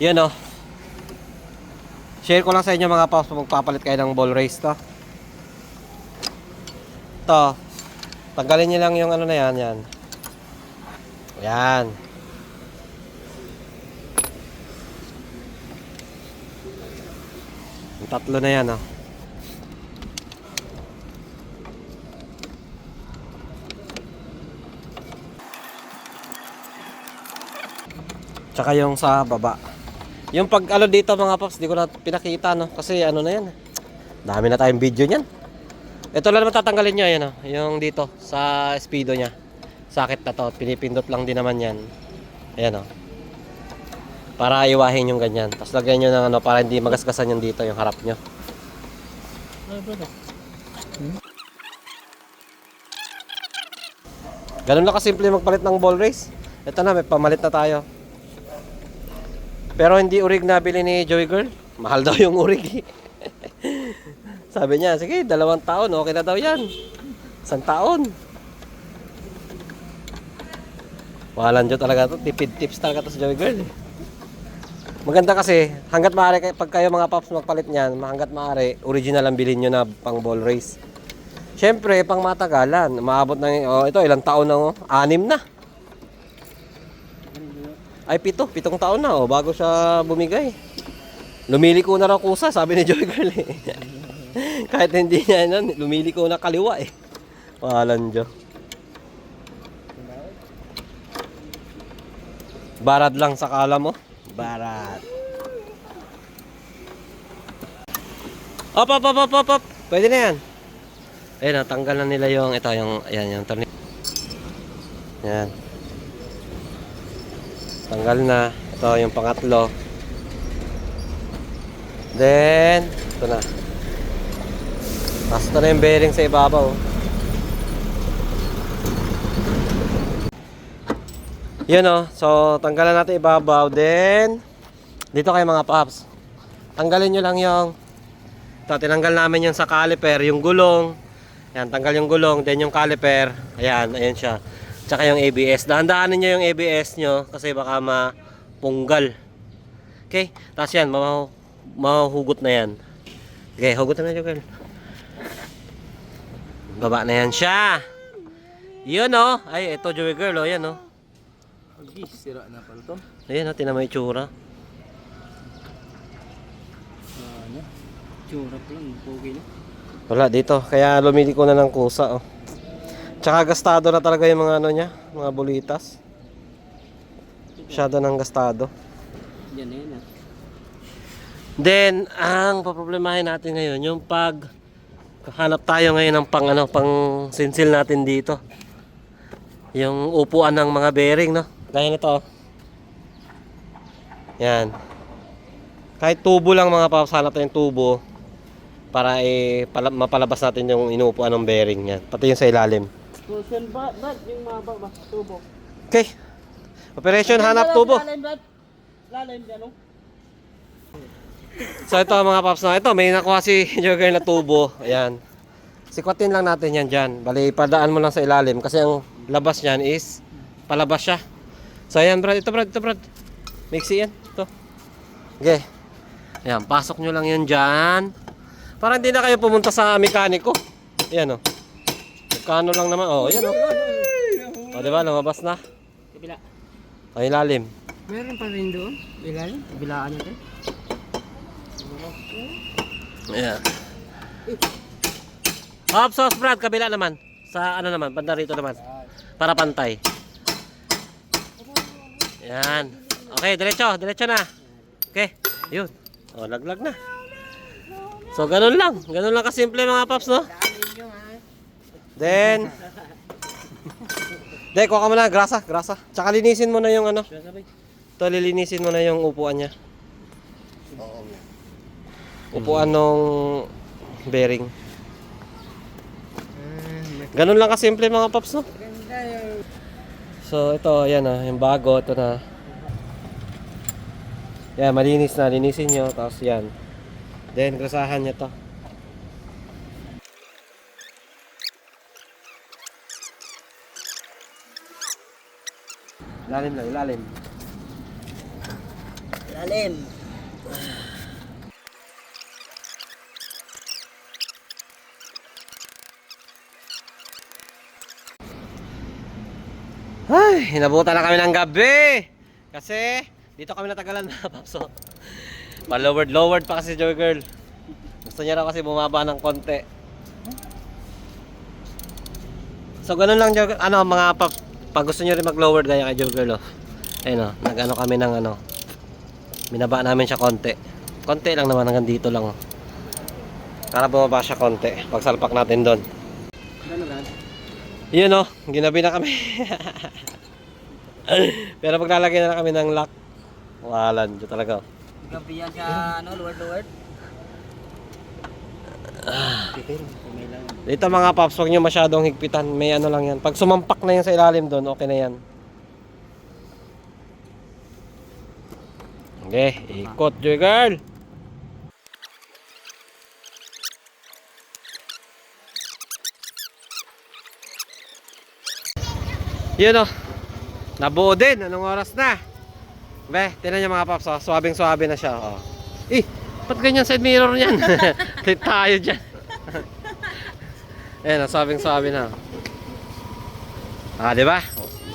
Yan o. Share ko lang sa inyo mga paps magpapalit kayo ng ball race to. To. Tanggalin niyo lang yung ano na yan, yan. Yan. Yung tatlo na yan, oh. Tsaka yung sa baba. Yung pag ano dito mga paps, di ko na pinakita no kasi ano na yan. Dami na tayong video niyan. Ito lang naman tatanggalin niya yan oh, yung dito sa speedo niya. Sakit na to, pinipindot lang din naman yan. Ayan oh. Para iwahin yung ganyan. Tapos lagyan nyo ng ano para hindi magasgasan yung dito yung harap nyo. Ganun lang kasimple magpalit ng ball race. Ito na, may pamalit na tayo. Pero hindi urig na bili ni Joy Girl. Mahal daw yung urig. Sabi niya, sige, dalawang taon, okay na daw yan. Isang taon. Walang Diyo talaga to. Tipid tips talaga to sa Joy Girl. Maganda kasi, hanggat maaari, pag kayo mga paps magpalit niyan, hanggat maaari, original ang bilhin nyo na pang ball race. Siyempre, pang matagalan. Maabot ng, oh, ito, ilang taon na, oh. Anim na. Ay, pito. Pitong taon na, oh, bago siya bumigay. Lumili ko na raw kusa, sabi ni Joy Girl, eh. Kahit hindi niya, ano, lumili ko na kaliwa, eh. Walang Diyo. Barad lang sa kala mo. Barat. Op, op, op, op, op, op. Pwede na yan. Ayun, natanggal na nila yung, ito, yung, ayan, yung tornilyo. Yan. Tanggal na. Ito, yung pangatlo. Then, ito na. Tapos na yung bearing sa ibabaw. Yun o. So, tanggalan natin ibabaw. Then, dito kayo mga paps. Tanggalin nyo lang yung ito, tinanggal namin yung sa caliper, yung gulong. Yan, tanggal yung gulong, then yung caliper. Ayan, ayan siya. Tsaka yung ABS. Dahan-dahanin nyo yung ABS nyo kasi baka mapunggal. Okay? Tapos yan, mahuhugot na yan. Okay, hugot na medyo, girl. Baba na yan siya. Yun oh. Ay, ito Joey girl oh. Yan oh. Agi, sira na pala to. Ayan oh, tinan mo yung tsura. Ano? Tsura pa yun, pogi na. Wala dito. Kaya lumili ko na ng kusa oh. Tsaka gastado na talaga yung mga ano niya, mga bulitas. Masyado ng gastado. Yan na yan ah. Then, ang paproblemahin natin ngayon, yung pag hanap tayo ngayon ng pang ano, pang sinsil natin dito. Yung upuan ng mga bearing, no? Gaya nito. oh. Yan. Kahit tubo lang mga paps, hanap tayong tubo para eh, pala, mapalabas natin yung inuupuan ng bearing yan. Pati yung sa ilalim. Pulsen ba? Brad, yung maba ba? Tubo. Okay. Operation hanap tubo. Lalim, Brad. Lalim, ano? So ito mga paps na ito, may nakuha si Jogger na tubo. Ayan. Sikwatin lang natin yan dyan. Bali, padaan mo lang sa ilalim kasi ang labas niyan is palabas siya. So ayan Brad, ito Brad, ito Brad. Mixi yan. Ito. Okay. Ayan, pasok nyo lang yan dyan. Para hindi na kayo pumunta sa mekaniko. Ayan o. Oh. Kano lang naman. Oh, ayan. Oh. O, diba? Lumabas na. Kabila. O, ilalim. Meron pa rin doon. Bilalim? Bilaan natin. Ayan. Hop sauce Brad, kabila naman. Sa ano naman, banda rito naman. Para pantay. Yan. Okay, diretso, diretso na. Okay, yun. O, laglag na. So, ganun lang. Ganun lang kasimple mga paps, no? Then, De, kuha ka muna, grasa, grasa. Tsaka linisin mo na yung ano. Ito, lilinisin mo na yung upuan niya. Upuan nung bearing. Ganun lang kasimple mga paps, no? So, ito, yan ah, yung bago, ito na. Yan, malinis na, linisin nyo, tapos yan. Then, grasahan nyo to. Ilalim lang, ilalim. Lalim. Ay, hinabutan na kami ng gabi. Kasi, dito kami natagalan na, Papso. Pa-lowered, lowered pa kasi Joy Girl. Gusto niya raw kasi bumaba ng konti. So, ganun lang, Joy Girl. Ano, mga pap, pag gusto niyo rin mag-lowered gaya kay Joy Girl, oh. Ayun, oh, nag-ano kami ng ano. Minaba namin siya konti. Konti lang naman, hanggang dito lang, oh. Para bumaba siya konti. Pagsalpak natin doon. Ano? Yun oh, ginabi na kami. Pero paglalagay na lang kami ng lock. Walan, dito talaga. Gabi yan sa ano, Lord Lord. Kumay lang. Dito mga paps, huwag nyo masyadong higpitan. May ano lang yan. Pag sumampak na yan sa ilalim doon, okay na yan. Okay, ikot, Joy Girl. Yun oh. Nabuo din. Anong oras na? Be, tinan niyo mga paps. Oh. Swabing swabe na siya. Oh. Eh, ba't ganyan side mirror niyan? Tayo dyan. Ayan, sabing sabi na. Ah, di ba?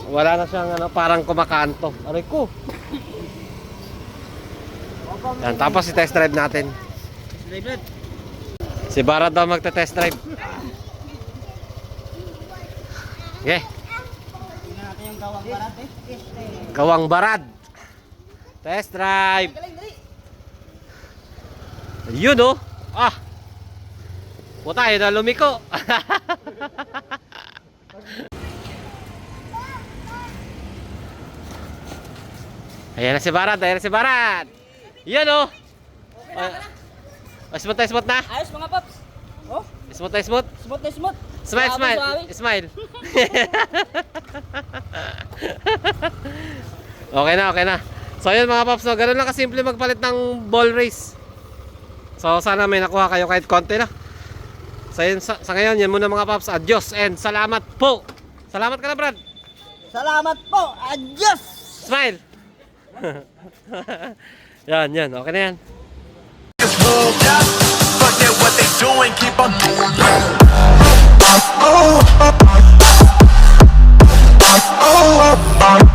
Wala na siyang ano, parang kumakanto. Aray ko. Yan, tapos i-test drive natin. Si Barat daw magte-test drive. Okay, gawang barat eh. gawang Barad. Test drive. Yun oh. Ah. Puta, yun na lumiko. Ayan na si Barat, ayan na si Barat. Yan oh. Uh, smooth na smooth na. Ayos mga paps. Oh, Smooth na smooth. smooth na smooth. Smile, Suabe, smile. Smile. okay na, okay na. So yun mga paps, no, ganun lang kasimple magpalit ng ball race. So sana may nakuha kayo kahit konti na. Sa, sa, sa ngayon, yan muna mga paps. Adios and salamat po. Salamat ka na, Brad. Salamat po. Adios. Smile. yan, yan. Okay na yan. Keep on doing oh, oh, oh, oh, oh, oh.